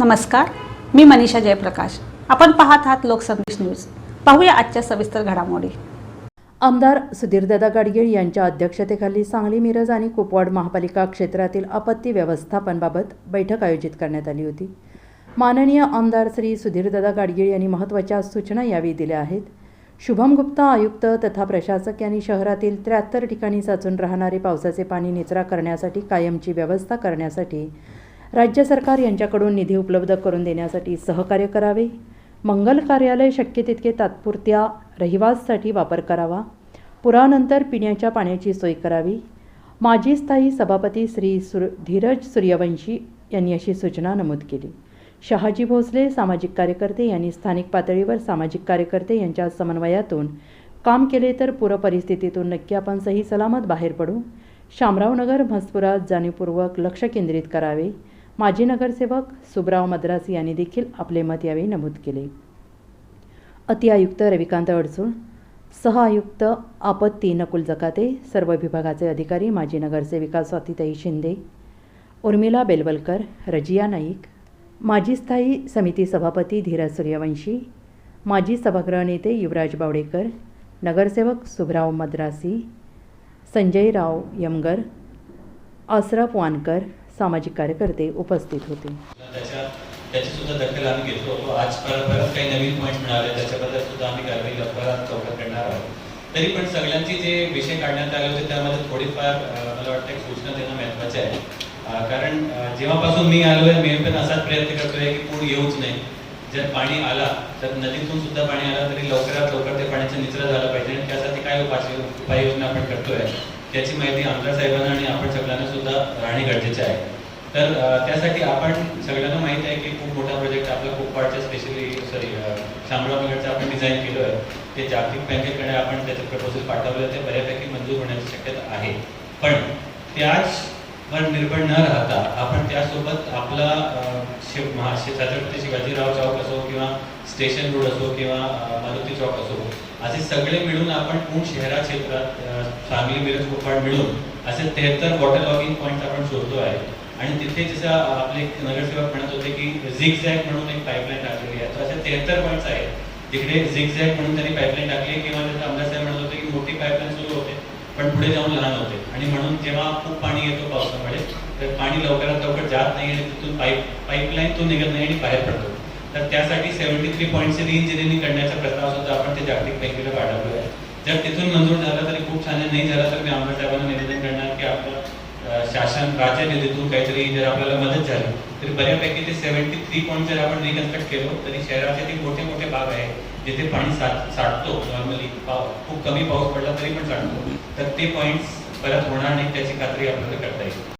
नमस्कार मी मनीषा जयप्रकाश. आपण पाहत आहात लोकसंदेश न्यूज. पाहूया आजच्या सविस्तर घडामोडी. आमदार सुधीरदादा गाडगीळ यांच्या अध्यक्षतेखाली सांगली मिरज आणि कुपवाड महापालिका क्षेत्रातील आपत्ती व्यवस्थापनबाबत बैठक आयोजित करण्यात आली होती. माननीय आमदार श्री सुधीरदादा गाडगीळ यांनी महत्त्वाच्या सूचना यावेळी दिल्या आहेत. शुभम गुप्ता आयुक्त तथा प्रशासक यांनी शहरातील त्र्याहत्तर ठिकाणी साचून राहणारे पावसाचे पाणी निचरा करण्यासाठी कायमची व्यवस्था करण्यासाठी राज्य सरकार यांच्याकडून निधी उपलब्ध करून देण्यासाठी सहकार्य करावे. मंगल कार्यालय शक्य तितके तात्पुरत्या रहिवाससाठी वापर करावा. पुरानंतर पिण्याच्या पाण्याची सोय करावी. माजी स्थायी सभापती श्री सुर धीरज सूर्यवंशी यांनी अशी सूचना नमूद केली. शहाजी भोसले सामाजिक कार्यकर्ते यांनी स्थानिक पातळीवर सामाजिक कार्यकर्ते यांच्या समन्वयातून काम केले तर पूर परिस्थितीतून नक्की आपण सही सलामत बाहेर पडू. शामरावनगर म्हसपुरात जाणीवपूर्वक लक्ष केंद्रित करावे. माजी नगरसेवक सुब्राव मद्रासी यांनी देखील आपले मत यावेळी नमूद केले. अतिआयुक्त रविकांत अडसूळ सह आयुक्त आपत्ती नकुल जकाते सर्व विभागाचे अधिकारी माजी नगरसेविका स्वातीताई शिंदे उर्मिला बेलवलकर रजिया नाईक माजी स्थायी समिती सभापती धीरज सूर्यवंशी माजी सभागृह नेते युवराज बावडेकर नगरसेवक सुभराव मद्रासी संजयराव यमगर आसराफ वानकर सामाजिक कार्यकर्ते उपस्थित होते. त्याची सुद्धा दखल आम्ही घेतो. होतो आज परत परत काही नवीन पॉईंट मिळाले. त्याच्याबद्दल सुद्धा आम्ही कारवाई लवकरात लवकर करणार आहोत. तरी पण सगळ्यांचे जे विषय काढण्यात आले होते त्यामध्ये थोडीफार मला वाटतं सूचना देणं महत्त्वाचं आहे. कारण जेव्हापासून मी आलोय मी पण असाच प्रयत्न करतोय की पूर येऊच नाही जर पाणी आला तर नदीतून सुद्धा पाणी आलं तरी लवकरात लवकर ते पाण्याचा निचरा झाला पाहिजे. आणि त्यासाठी काय उपाय उपाययोजना आपण करतोय त्याची माहिती आमदार साहेबांना आणि आपण सगळ्यांना सुद्धा राहणे गरजेचे आहे. तर त्यासाठी आपण सगळ्यांना माहीत आहे की खूप मोठा प्रोजेक्ट आपला कोकवाडच्या स्पेशली सॉरी शामरावनगरचं आपण डिझाईन केलं आहे ते जागतिक बँकेकडे आपण त्याचे प्रपोजल पाठवलं ते बऱ्यापैकी मंजूर होण्याची शक्यता आहे. पण त्याच वर निर्भर न राहता आपण त्यासोबत आपला शिव महा छत्रपती शिवाजीराव चौक असो किंवा स्टेशन रोड असो किंवा मारुती चौक असो असे सगळे मिळून आपण पूर्ण शहरा क्षेत्रात सांगली मिरज कोकवाड मिळून असे तेहत्तर वॉटर लॉगिंग पॉईंट आपण शोधतो आहे. आणि तिथे जसं आपले नगरसेवक म्हणत होते की झिग झॅग म्हणून एक पाईपलाईन टाकलेली आहे. तर असे तेहत्तर पॉईंट्स आहेत. तिकडे झिग झॅग म्हणून त्यांनी पाईपलाईन टाकली किंवा त्याचा अंदाज साहेब म्हणत होते की मोठी पाईपलाईन सुरू होते पण पुढे जाऊन लहान होते. आणि म्हणून जेव्हा खूप पाणी येतो पावसामुळे तर पाणी लवकरात लवकर जात नाही आणि तिथून पाईप पाईपलाईन तो निघत नाही आणि बाहेर पडतो. तर त्यासाठी सेव्हन्टी थ्री पॉईंटचे रिइंजिनिअरिंग करण्याचा प्रस्ताव सुद्धा आपण ते जागतिक बँकेला पाठवलो आहे. जर तिथून मंजूर झाला तरी खूप छान आहे नाही झाला तर मी आमदार साहेबांना निवेदन करणार की आपलं शासन राज्य निधीतून काहीतरी जर आपल्याला मदत झाली तरी बऱ्यापैकी ते सेव्हन्टी थ्री पॉईंट जर आपण रिकन्स्ट्रक्ट केलो तरी शहराचे ते मोठे मोठे भाग आहे जिथे पाणी साठ साठतो नॉर्मली खूप कमी पाऊस पडला तरी पण साठतो. तर ते पॉईंट्स परत होणार नाही त्याची खात्री आपल्याला करता येईल.